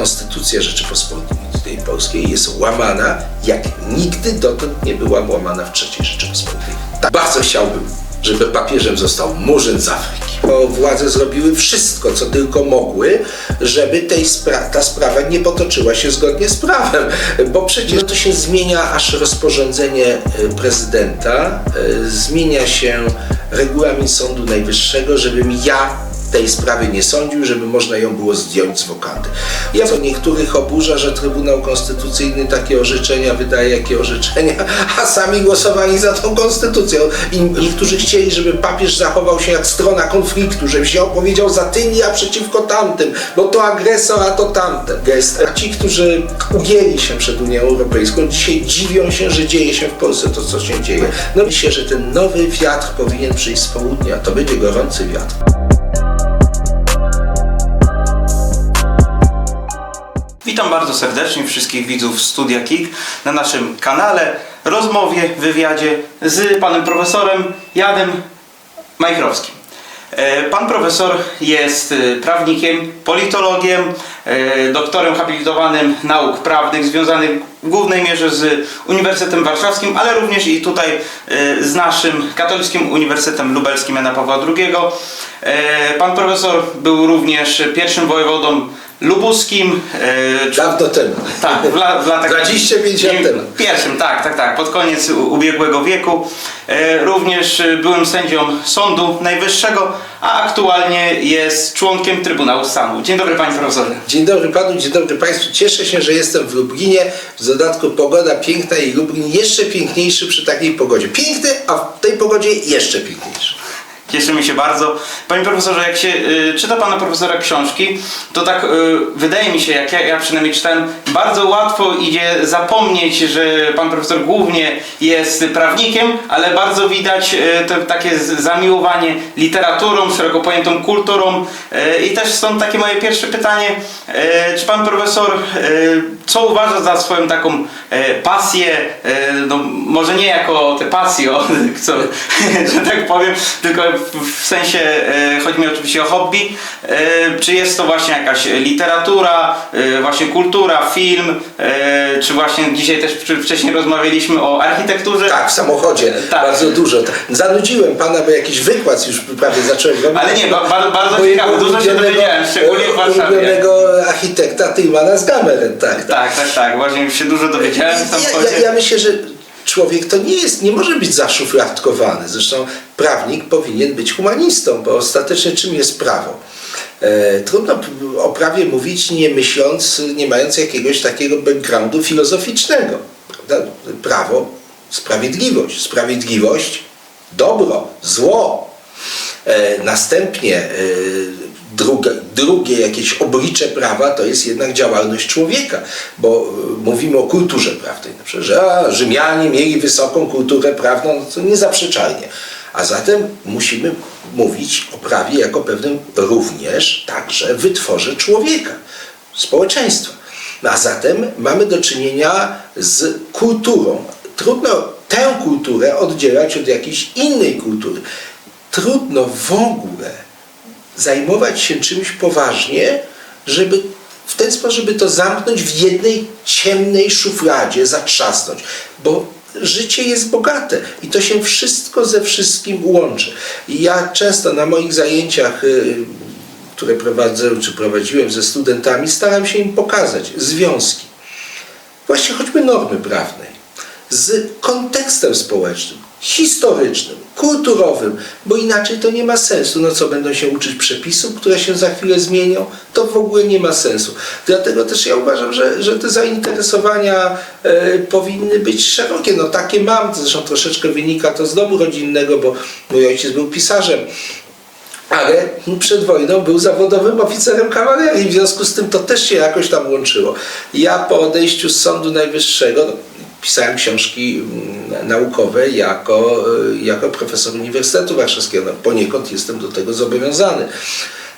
Konstytucja Rzeczypospolitej Polskiej jest łamana, jak nigdy dotąd nie była łamana w III Rzeczypospolitej. Tak bardzo chciałbym, żeby papieżem został Murzyn z Afryki. Bo władze zrobiły wszystko, co tylko mogły, żeby tej spra- ta sprawa nie potoczyła się zgodnie z prawem. Bo przecież to się zmienia aż rozporządzenie e, prezydenta, e, zmienia się regulamin Sądu Najwyższego, żebym ja tej sprawy nie sądził, żeby można ją było zdjąć z wokandy. Ja to niektórych oburza, że Trybunał Konstytucyjny takie orzeczenia wydaje, jakie orzeczenia, a sami głosowali za tą konstytucją. I niektórzy chcieli, żeby papież zachował się jak strona konfliktu, że wziął, powiedział za tymi, a przeciwko tamtym, bo to agresor, a to tamten. Gest. A ci, którzy ugięli się przed Unią Europejską, dzisiaj dziwią się, że dzieje się w Polsce to, co się dzieje. No myślę, że ten nowy wiatr powinien przyjść z południa. To będzie gorący wiatr. Witam bardzo serdecznie wszystkich widzów Studia KIK na naszym kanale, rozmowie, wywiadzie z panem profesorem Jadem Majchrowskim. E, Pan profesor jest e, prawnikiem, politologiem, e, doktorem habilitowanym nauk prawnych, związanych w głównej mierze z Uniwersytetem Warszawskim, ale również i tutaj z naszym Katolickim Uniwersytetem Lubelskim Jana Pawła II. Pan profesor był również pierwszym wojewodą lubuskim. e, Dawno temu. tak, w, la, w latach 25 lat temu. Pierwszym, tak, tak, tak, pod koniec ubiegłego wieku. E, również e, byłem sędzią Sądu Najwyższego, a aktualnie jest członkiem Trybunału Stanu. Dzień dobry panie profesorze. Dzień dobry panu, dzień dobry państwu. Cieszę się, że jestem w Lublinie. W dodatku pogoda piękna i Lublin jeszcze piękniejszy przy takiej pogodzie. Piękny, a w tej pogodzie jeszcze piękniejszy. Cieszymy się bardzo. Panie profesorze, jak się y, czyta pana profesora książki, to tak y, wydaje mi się, jak ja, ja przynajmniej czytałem, bardzo łatwo idzie zapomnieć, że pan profesor głównie jest prawnikiem, ale bardzo widać y, to, takie zamiłowanie literaturą, szeroko pojętą kulturą. Y, I też stąd takie moje pierwsze pytanie, y, czy pan profesor y, co uważa za swoją taką y, pasję, y, no może nie jako tę pasję, o, co, że tak powiem, tylko w, sensie, e, chodzi mi oczywiście o hobby, e, czy jest to właśnie jakaś literatura, e, właśnie kultura, film, e, czy właśnie dzisiaj też wcz- wcześniej rozmawialiśmy o architekturze. Tak, w samochodzie Tak. bardzo dużo. Zanudziłem pana, bo jakiś wykład już prawie zacząłem robić. Ale nie, ba- ba- bardzo ciekawe, dużo się dowiedziałem, szczególnie w Warszawie. architekta Tymana z Gameren, tak. Tak. Tak, tak, właśnie się dużo dowiedziałem w Ja, ja, ja myślę, że człowiek to nie jest, nie może być zaszufladkowany. Zresztą prawnik powinien być humanistą, bo ostatecznie czym jest prawo? E, trudno o prawie mówić nie myśląc, nie mając jakiegoś takiego backgroundu filozoficznego. Prawda? Prawo, sprawiedliwość. Sprawiedliwość, dobro, zło. E, następnie drugie, drugie jakieś oblicze prawa to jest jednak działalność człowieka, bo e, mówimy o kulturze prawnej, na przykład, że a, Rzymianie mieli wysoką kulturę prawną, no to niezaprzeczalnie. A zatem musimy mówić o prawie jako pewnym również także wytworze człowieka, społeczeństwa. No A zatem mamy do czynienia z kulturą. Trudno tę kulturę oddzielać od jakiejś innej kultury. Trudno w ogóle zajmować się czymś poważnie, żeby w ten sposób, żeby to zamknąć w jednej ciemnej szufladzie, zatrzasnąć. Bo życie jest bogate i to się wszystko ze wszystkim łączy. I ja często na moich zajęciach, y, które prowadzę, czy prowadziłem ze studentami, staram się im pokazać związki. Właśnie choćby normy prawnej z kontekstem społecznym, historycznym, kulturowym, bo inaczej to nie ma sensu. No co, będą się uczyć przepisów, które się za chwilę zmienią? To w ogóle nie ma sensu. Dlatego też ja uważam, że, że te zainteresowania e, powinny być szerokie. No takie mam, zresztą troszeczkę wynika to z domu rodzinnego, bo mój ojciec był pisarzem ale przed wojną był zawodowym oficerem kawalerii, w związku z tym to też się jakoś tam łączyło. Ja po odejściu z Sądu Najwyższego no, pisałem książki mm, naukowe jako, y, jako profesor Uniwersytetu Warszawskiego. Poniekąd jestem do tego zobowiązany.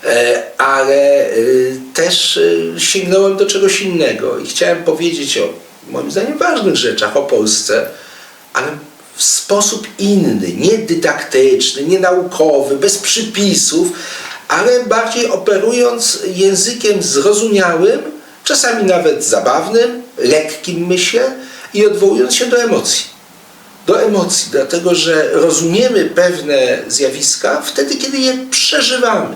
E, Ale y, też y, sięgnąłem do czegoś innego i chciałem powiedzieć o moim zdaniem ważnych rzeczach o Polsce, ale w sposób inny, nie dydaktyczny, nie naukowy, bez przypisów, ale bardziej operując językiem zrozumiałym czasami nawet zabawnym, lekkim myślę i odwołując się do emocji. Do emocji, dlatego że rozumiemy pewne zjawiska wtedy, kiedy je przeżywamy.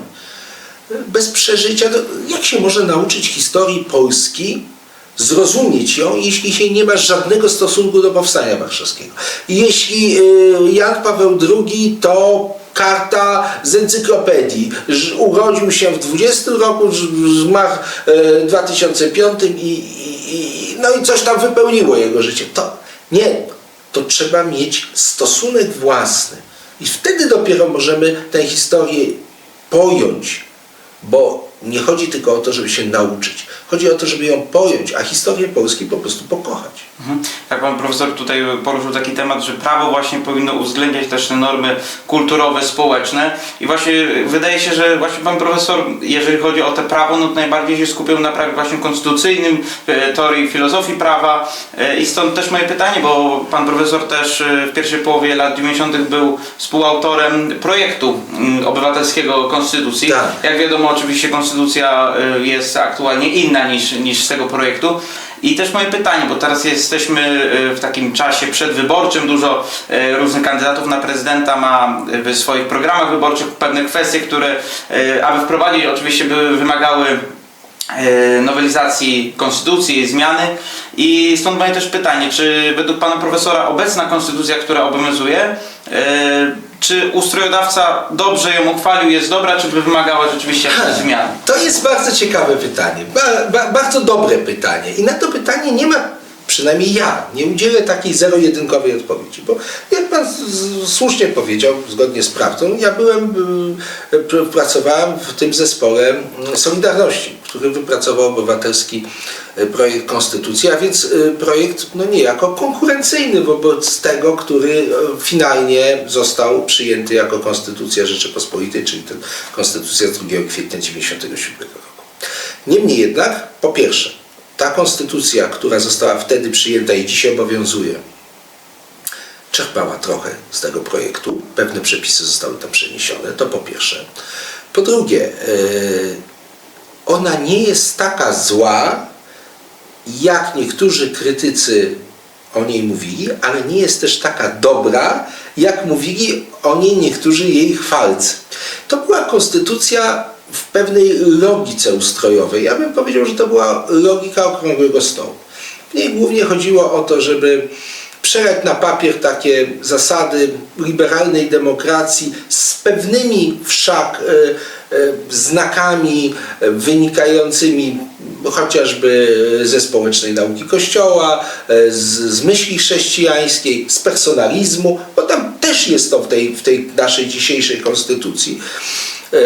Bez przeżycia, jak się może nauczyć historii Polski, zrozumieć ją, jeśli się nie ma żadnego stosunku do powstania warszawskiego? Jeśli y, Jan Paweł II to karta z encyklopedii, urodził się w 20 roku, zmarł y, w 2005 i, i, i, no i coś tam wypełniło jego życie. To nie, to trzeba mieć stosunek własny. I wtedy dopiero możemy tę historię pojąć, bo nie chodzi tylko o to, żeby się nauczyć. Chodzi o to, żeby ją pojąć, a historię Polski po prostu pokochać. Mhm. Tak pan profesor tutaj poruszył taki temat, że prawo właśnie powinno uwzględniać też te normy kulturowe, społeczne i właśnie wydaje się, że właśnie pan profesor, jeżeli chodzi o te prawo, no najbardziej się skupił na prawie właśnie konstytucyjnym, e, teorii filozofii prawa e, i stąd też moje pytanie, bo pan profesor też e, w pierwszej połowie lat 90. był współautorem projektu mm, obywatelskiego Konstytucji. Tak. Jak wiadomo, oczywiście konstytucja jest aktualnie inna niż, niż z tego projektu. I też moje pytanie, bo teraz jesteśmy y, w takim czasie przedwyborczym, dużo y, różnych kandydatów na prezydenta ma w swoich programach wyborczych pewne kwestie, które, y, aby wprowadzić, oczywiście by wymagały nowelizacji konstytucji, jej zmiany i stąd moje też pytanie, czy według pana profesora obecna konstytucja, która obowiązuje, czy ustrojodawca dobrze ją uchwalił, jest dobra, czy by wymagała rzeczywiście jakichś zmian? To jest bardzo ciekawe pytanie, ba, ba, bardzo dobre pytanie. I na to pytanie nie ma, przynajmniej ja, nie udzielę takiej zero-jedynkowej odpowiedzi. Bo jak pan słusznie powiedział, zgodnie z prawdą, ja byłem, y, pr- pracowałem w tym zespole y, Solidarności, który wypracował obywatelski y, projekt konstytucji, a więc y, projekt no niejako konkurencyjny wobec tego, który finalnie został przyjęty jako Konstytucja Rzeczypospolitej, czyli Konstytucja z 2 kwietnia 1997 roku. Niemniej jednak, po pierwsze, ta konstytucja, która została wtedy przyjęta i dzisiaj obowiązuje, czerpała trochę z tego projektu. Pewne przepisy zostały tam przeniesione, to po pierwsze. Po drugie, yy, ona nie jest taka zła, jak niektórzy krytycy o niej mówili, ale nie jest też taka dobra, jak mówili o niej niektórzy jej chwalcy. To była konstytucja w pewnej logice ustrojowej. Ja bym powiedział, że to była logika okrągłego stołu. W niej głównie chodziło o to, żeby przelać na papier takie zasady liberalnej demokracji z pewnymi wszak e, e, znakami e, wynikającymi chociażby ze społecznej nauki Kościoła, e, z, z myśli chrześcijańskiej, z personalizmu, bo tam też jest to w tej, w tej naszej dzisiejszej konstytucji e,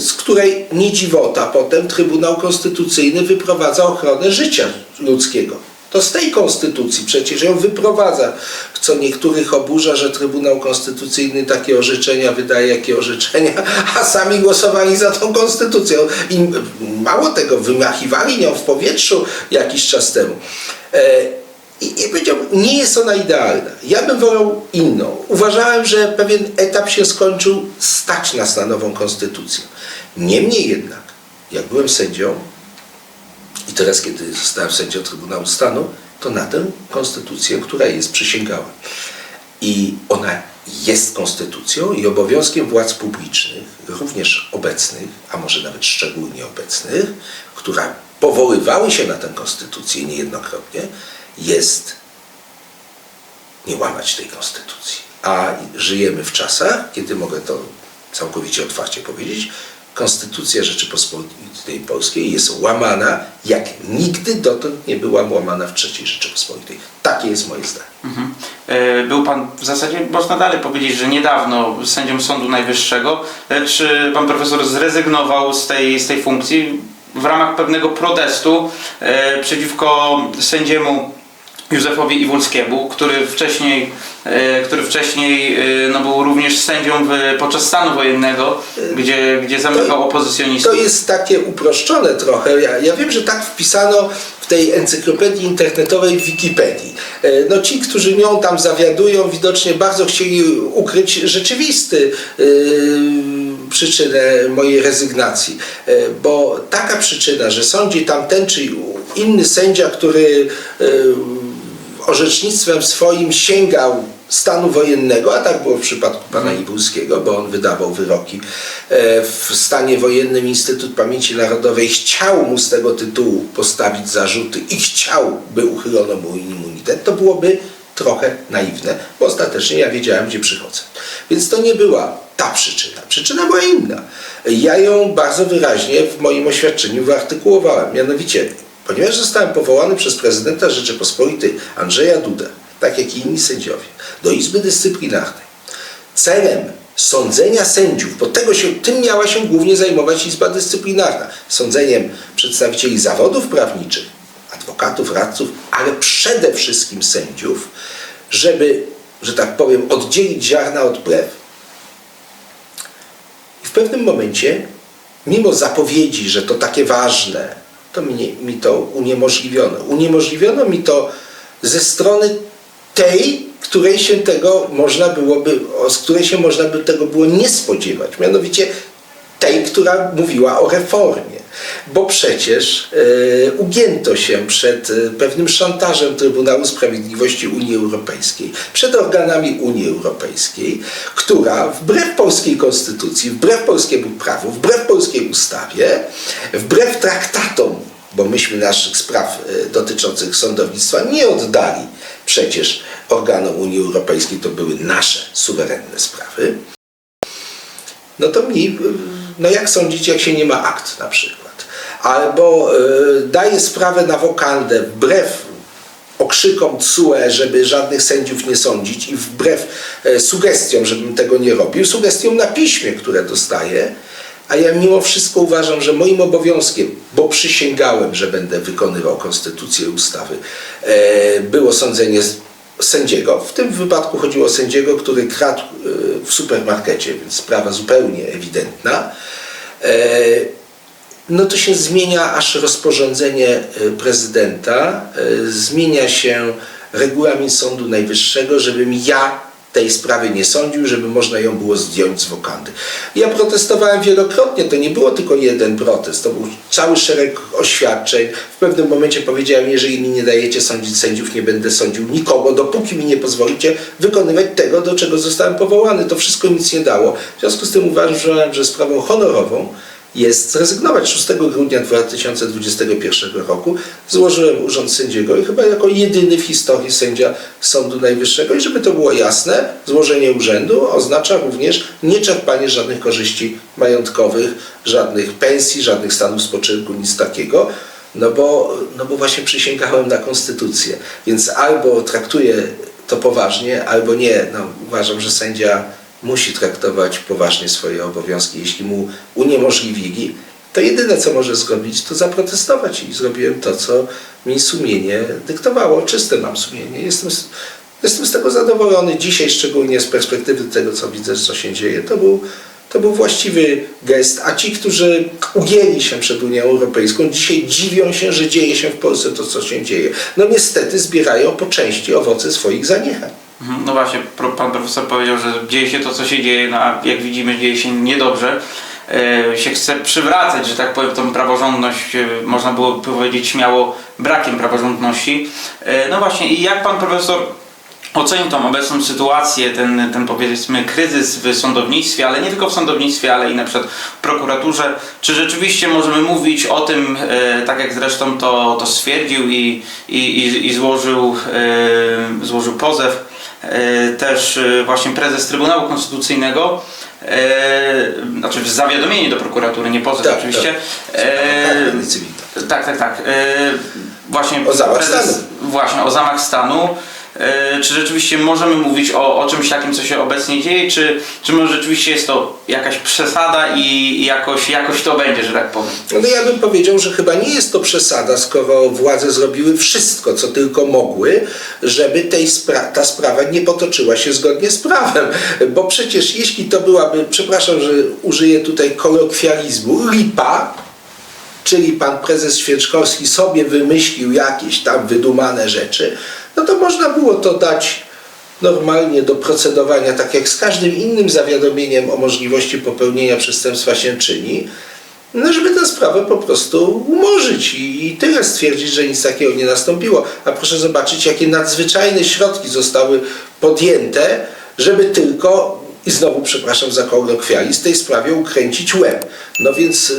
z której nie dziwota potem Trybunał Konstytucyjny wyprowadza ochronę życia ludzkiego. To z tej konstytucji przecież ją wyprowadza, co niektórych oburza, że Trybunał Konstytucyjny takie orzeczenia wydaje, jakie orzeczenia, a sami głosowali za tą konstytucją. I mało tego, wymachiwali nią w powietrzu jakiś czas temu. E, i, I powiedział, nie jest ona idealna. Ja bym wolał inną. Uważałem, że pewien etap się skończył, stać nas na nową konstytucję. Niemniej jednak, jak byłem sędzią i teraz, kiedy zostałem sędzią Trybunału Stanu, to na tę konstytucję, która jest, przysięgałem. I ona jest konstytucją i obowiązkiem władz publicznych, również obecnych, a może nawet szczególnie obecnych, które powoływały się na tę konstytucję niejednokrotnie, jest nie łamać tej konstytucji. A żyjemy w czasach, kiedy mogę to całkowicie otwarcie powiedzieć, Konstytucja Rzeczypospolitej Polskiej jest łamana, jak nigdy dotąd nie była łamana w III Rzeczypospolitej. Takie jest moje zdanie. Mhm. E, Był pan w zasadzie, można dalej powiedzieć, że niedawno sędzią Sądu Najwyższego, e, pan profesor zrezygnował z tej, z tej funkcji w ramach pewnego protestu e, przeciwko sędziemu Józefowi Iwulskiemu, który wcześniej, e, który wcześniej e, no, był również sędzią w, podczas stanu wojennego, gdzie, gdzie zamykał opozycjonistów. To jest takie uproszczone trochę. Ja, ja wiem, że tak wpisano w tej encyklopedii internetowej Wikipedii. E, No ci, którzy nią tam zawiadują, widocznie bardzo chcieli ukryć rzeczywisty yy, przyczynę mojej rezygnacji. Bo taka przyczyna, że sądzi tam ten czy inny sędzia, który orzecznictwem swoim sięgał stanu wojennego, a tak było w przypadku pana Iwulskiego, bo on wydawał wyroki e, w stanie wojennym Instytut Pamięci Narodowej chciał mu z tego tytułu postawić zarzuty i chciał, by uchylono mu immunitet, to byłoby trochę naiwne, bo ostatecznie ja wiedziałem, gdzie przychodzę. Więc to nie była ta przyczyna. Przyczyna była inna. Ja ją bardzo wyraźnie w moim oświadczeniu wyartykułowałem. Mianowicie, ponieważ zostałem powołany przez prezydenta Rzeczypospolitej Andrzeja Dudę, tak jak i inni sędziowie, do Izby Dyscyplinarnej, celem sądzenia sędziów, bo tego się, tym miała się głównie zajmować Izba Dyscyplinarna, sądzeniem przedstawicieli zawodów prawniczych, adwokatów, radców, ale przede wszystkim sędziów, żeby, że tak powiem, oddzielić ziarna od plew. I w pewnym momencie, mimo zapowiedzi, że to takie ważne, to mi, mi to uniemożliwiono. Uniemożliwiono mi to ze strony tej, której się tego można byłoby, z której się można by tego było nie spodziewać. Mianowicie tej, która mówiła o reformie. Bo przecież e, ugięto się przed e, pewnym szantażem Trybunału Sprawiedliwości Unii Europejskiej, przed organami Unii Europejskiej, która wbrew polskiej konstytucji, wbrew polskiemu prawu, wbrew polskiej ustawie, wbrew traktatom, bo myśmy naszych spraw e, dotyczących sądownictwa nie oddali przecież organom Unii Europejskiej, to były nasze suwerenne sprawy, no to mi, no jak sądzić, jak się nie ma akt na przykład. Albo y, daje sprawę na wokandę wbrew okrzykom CUE, żeby żadnych sędziów nie sądzić i wbrew e, sugestiom, żebym tego nie robił, sugestiom na piśmie, które dostaję, a ja mimo wszystko uważam, że moim obowiązkiem, bo przysięgałem, że będę wykonywał konstytucję ustawy, e, było sądzenie sędziego. W tym wypadku chodziło o sędziego, który kradł e, w supermarkecie, więc sprawa zupełnie ewidentna. E, no to się zmienia aż rozporządzenie e, prezydenta, zmienia się regulamin Sądu Najwyższego, żebym ja tej sprawy nie sądził, żeby można ją było zdjąć z wokandy. Ja protestowałem wielokrotnie, to nie było tylko jeden protest, to był cały szereg oświadczeń. W pewnym momencie powiedziałem, jeżeli mi nie dajecie sądzić sędziów, nie będę sądził nikogo, dopóki mi nie pozwolicie wykonywać tego, do czego zostałem powołany. To wszystko nic nie dało. W związku z tym uważam, że sprawą honorową jest zrezygnować 6 grudnia 2021 roku. Złożyłem urząd sędziego i chyba jako jedyny w historii sędzia Sądu Najwyższego. I żeby to było jasne, złożenie urzędu oznacza również nieczerpanie żadnych korzyści majątkowych, żadnych pensji, żadnych stanów spoczynku, nic takiego. No bo, no bo właśnie przysięgałem na konstytucję. Więc albo traktuję to poważnie, albo nie. No, uważam, że sędzia musi traktować poważnie swoje obowiązki. Jeśli mu uniemożliwili, to jedyne co może zrobić, to zaprotestować i zrobiłem to, co mi sumienie dyktowało. Czyste mam sumienie. Jestem, jestem z tego zadowolony. Dzisiaj, szczególnie z perspektywy tego, co widzę, co się dzieje, to był, to był właściwy gest. A ci, którzy ugięli się przed Unią Europejską, dzisiaj dziwią się, że dzieje się w Polsce to, co się dzieje. No niestety zbierają po części owoce swoich zaniechań. Mhm, No właśnie, pan profesor powiedział, że dzieje się to, co się dzieje, no a jak widzimy, dzieje się niedobrze. E, się chce przywracać, że tak powiem, tą praworządność, e, można było powiedzieć śmiało, brakiem praworządności. E, no właśnie, i jak pan profesor ocenił tą obecną sytuację, ten, ten powiedzmy kryzys w sądownictwie, ale nie tylko w sądownictwie, ale i na przykład w prokuraturze. Czy rzeczywiście możemy mówić o tym, e, tak jak zresztą to, to stwierdził i, i, i, i złożył, e, złożył pozew też e, właśnie prezes Trybunału Konstytucyjnego, e, znaczy zawiadomienie do prokuratury, nie pozew Tak, oczywiście. tak. E, tak, tak, tak. E, właśnie O zamach prezes, stanu. Właśnie, o zamach stanu. E, czy rzeczywiście możemy mówić o, o czymś takim, co się obecnie dzieje, czy, czy może rzeczywiście jest to jakaś przesada i, jakoś, jakoś to będzie, że tak powiem? No ja bym powiedział, że chyba nie jest to przesada, skoro władze zrobiły wszystko, co tylko mogły, żeby tej spra- ta sprawa nie potoczyła się zgodnie z prawem. Bo przecież jeśli to byłaby, przepraszam, że użyję tutaj kolokwializmu, lipa, czyli pan prezes Świeczkowski sobie wymyślił jakieś tam wydumane rzeczy, no to można było to dać normalnie do procedowania, tak jak z każdym innym zawiadomieniem o możliwości popełnienia przestępstwa się czyni. no żeby tę sprawę po prostu umorzyć i, i tyle stwierdzić, że nic takiego nie nastąpiło. A proszę zobaczyć, jakie nadzwyczajne środki zostały podjęte, żeby tylko, i znowu przepraszam za kolokwializm, tej sprawie ukręcić łeb. No więc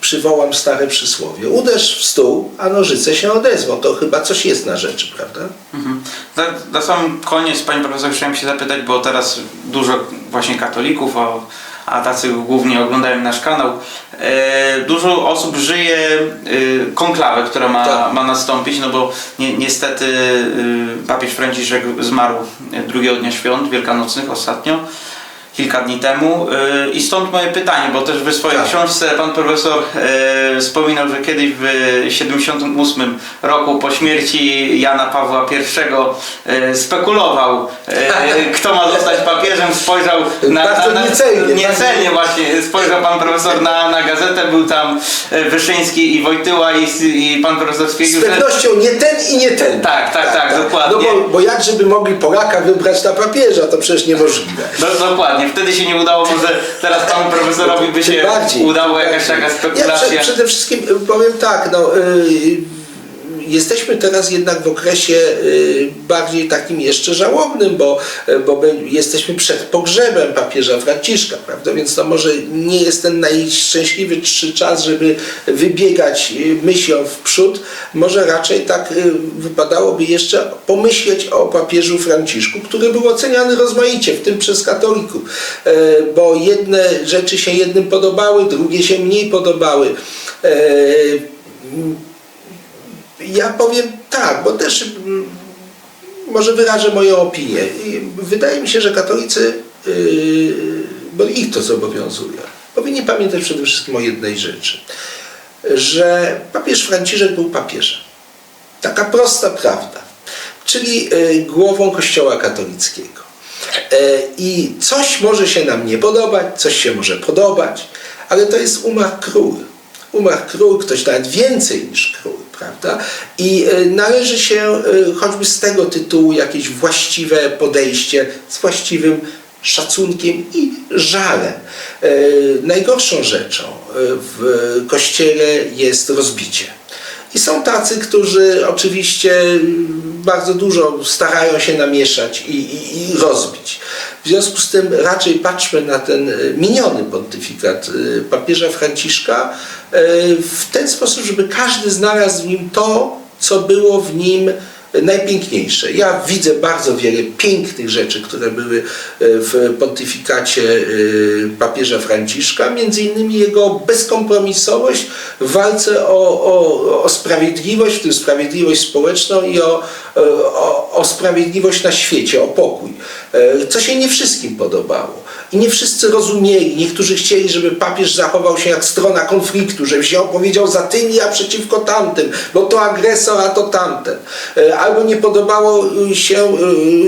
przywołam stare przysłowie. Uderz w stół, a nożyce się odezwą. To chyba coś jest na rzeczy, prawda? Mhm. Na, na sam koniec, Pani Profesor, chciałem się zapytać, bo teraz dużo właśnie katolików, a, a tacy głównie oglądają nasz kanał. E, dużo osób żyje e, konklawę, która ma, Tak. ma nastąpić, no bo ni, niestety e, papież Franciszek zmarł drugiego dnia świąt wielkanocnych ostatnio. Kilka dni temu E, i stąd moje pytanie, bo też w swojej Tak. książce pan profesor e, wspominał, że kiedyś w 78 roku po śmierci Jana Pawła I e, spekulował, kto ma zostać papieżem, spojrzał na, Bardzo na, na niecelnie, niecelnie właśnie, spojrzał pan profesor na, na gazetę, był tam Wyszyński i Wojtyła i, i pan profesor Z stwierdził, że pewnością nie ten i nie ten. Tak, tak, tak, dokładnie. No bo, bo jak żeby mogli Polaka wybrać na papieża, to przecież niemożliwe. do, dokładnie, wtedy się nie udało, może teraz panu profesorowi by się udało jakaś taka Ja spekulacja. przed, przede wszystkim powiem tak, no, y, jesteśmy teraz jednak w okresie y, bardziej takim jeszcze żałobnym, bo, y, bo my jesteśmy przed pogrzebem papieża Franciszka, prawda? Więc to może nie jest ten najszczęśliwszy czas, żeby wybiegać y, myślą w przód. Może raczej tak wypadałoby jeszcze pomyśleć o papieżu Franciszku, który był oceniany rozmaicie, w tym przez katolików, E, bo jedne rzeczy się jednym podobały, drugie się mniej podobały. Ja powiem tak, bo też mm, może wyrażę moją opinię. Wydaje mi się, że katolicy, yy, bo ich to zobowiązuje, powinni pamiętać przede wszystkim o jednej rzeczy, że papież Franciszek był papieżem. Taka prosta prawda, czyli yy, głową Kościoła katolickiego. E, I coś może się nam nie podobać, coś się może podobać, ale to jest umarł król. Umarł król, ktoś nawet więcej niż król, prawda? I e, należy się e, choćby z tego tytułu jakieś właściwe podejście z właściwym szacunkiem i żalem. E, Najgorszą rzeczą w kościele jest rozbicie. I są tacy, którzy oczywiście bardzo dużo starają się namieszać i, i, i rozbić. W związku z tym raczej patrzmy na ten e, miniony pontyfikat e, papieża Franciszka e, w ten sposób, żeby każdy znalazł w nim to, co było w nim najpiękniejsze. Ja widzę bardzo wiele pięknych rzeczy, które były e, w pontyfikacie e, papieża Franciszka, między innymi jego bezkompromisowość w walce o, o, o sprawiedliwość, w tym sprawiedliwość społeczną i o, e, o, o sprawiedliwość na świecie, o pokój. Co się nie wszystkim podobało. I nie wszyscy rozumieli. Niektórzy chcieli, żeby papież zachował się jak strona konfliktu, że wziął, powiedział za tymi, a przeciwko tamtym, bo to agresor, a to tamten. E, Albo nie podobało y, się,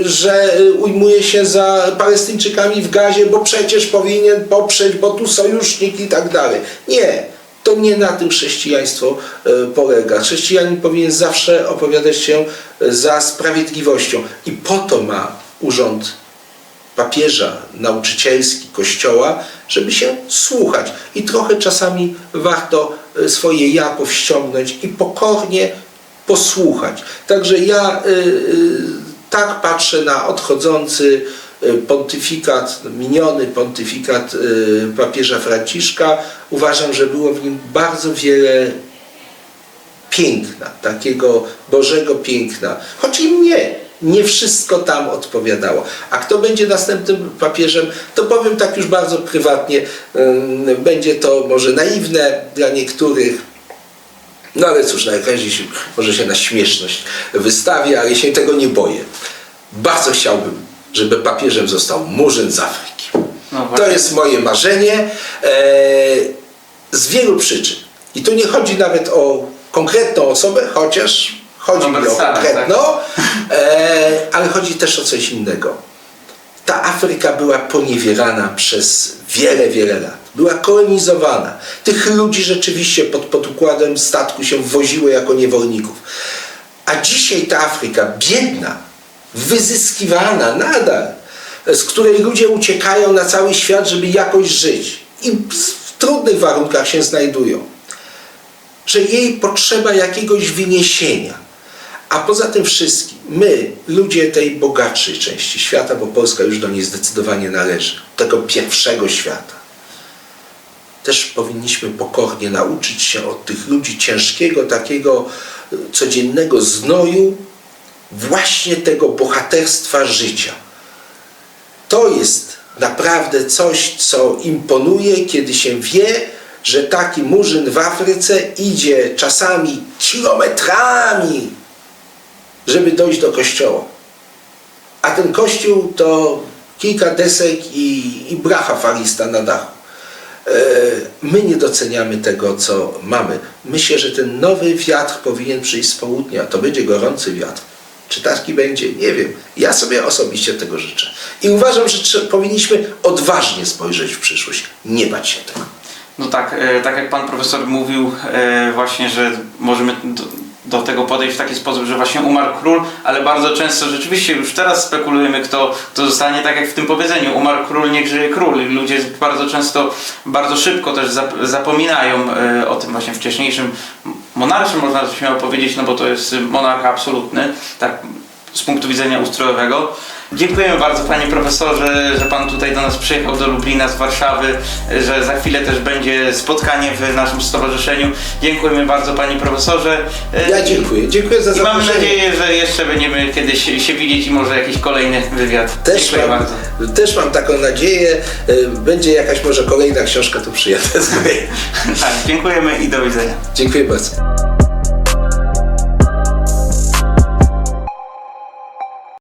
y, że y, ujmuje się za Palestyńczykami w gazie, bo przecież powinien poprzeć, bo tu sojusznik i tak dalej. Nie. To nie na tym chrześcijaństwo e, polega. Chrześcijanin powinien zawsze opowiadać się e, za sprawiedliwością. I po to ma urząd papieża nauczycielski kościoła, żeby się słuchać. I trochę czasami warto e, swoje ja powściągnąć i pokornie posłuchać. Także ja y, y, tak patrzę na odchodzący pontyfikat, miniony pontyfikat papieża Franciszka. Uważam, że było w nim bardzo wiele piękna, takiego Bożego piękna. Choć i mnie nie wszystko tam odpowiadało. A kto będzie następnym papieżem, to powiem tak już bardzo prywatnie, będzie to może naiwne dla niektórych, no ale cóż, najwyraźniej się, może się na śmieszność wystawię, ale się tego nie boję. Bardzo chciałbym, żeby papieżem został Murzyn z Afryki. No To jest moje marzenie e, z wielu przyczyn. I tu nie chodzi nawet o konkretną osobę, chociaż chodzi mi o Robert Stara, konkretną, e, ale chodzi też o coś innego. Ta Afryka była poniewierana przez wiele, wiele lat. Była kolonizowana. Tych ludzi rzeczywiście pod, pod układem statku się woziło jako niewolników. A dzisiaj ta Afryka, biedna, wyzyskiwana nadal, z której ludzie uciekają na cały świat, żeby jakoś żyć. I trudnych warunkach się znajdują, że jej potrzeba jakiegoś wyniesienia. A poza tym wszystkim, my, ludzie tej bogatszej części świata, bo Polska już do niej zdecydowanie należy, tego pierwszego świata, też powinniśmy pokornie nauczyć się od tych ludzi ciężkiego, takiego y, codziennego znoju, właśnie tego bohaterstwa życia. To jest naprawdę coś, co imponuje, kiedy się wie, że taki murzyn w Afryce idzie czasami kilometrami, żeby dojść do kościoła. A ten kościół to kilka desek i, i bracha falista na dachu. E, My nie doceniamy tego, co mamy. Myślę, że ten nowy wiatr powinien przyjść z południa. To będzie gorący wiatr. Czy taki będzie? Nie wiem. Ja sobie osobiście tego życzę. I uważam, że powinniśmy odważnie spojrzeć w przyszłość. Nie bać się tego. No tak, e, tak jak pan profesor mówił e, właśnie, że możemy do, tego podejść w taki sposób, że właśnie umarł król, ale bardzo często rzeczywiście już teraz spekulujemy, kto, kto zostanie, tak jak w tym powiedzeniu, umarł król, niech żyje król. I ludzie bardzo często, bardzo szybko też zap- zapominają e, o tym właśnie wcześniejszym monarsze, można śmiało powiedzieć, no bo to jest monarcha absolutny, tak z punktu widzenia ustrojowego. Dziękujemy bardzo panie profesorze, że pan tutaj do nas przyjechał do Lublina z Warszawy, że za chwilę też będzie spotkanie w naszym stowarzyszeniu. Dziękujemy bardzo panie profesorze. Ja dziękuję. Dziękuję za I zaproszenie. nadzieję, że jeszcze będziemy kiedyś się widzieć i może jakiś kolejny wywiad. Też Dziękuję mam, bardzo. też mam taką nadzieję. E, Będzie jakaś może kolejna książka, to przyjadę z. Tak, dziękujemy i do widzenia. Dziękuję bardzo.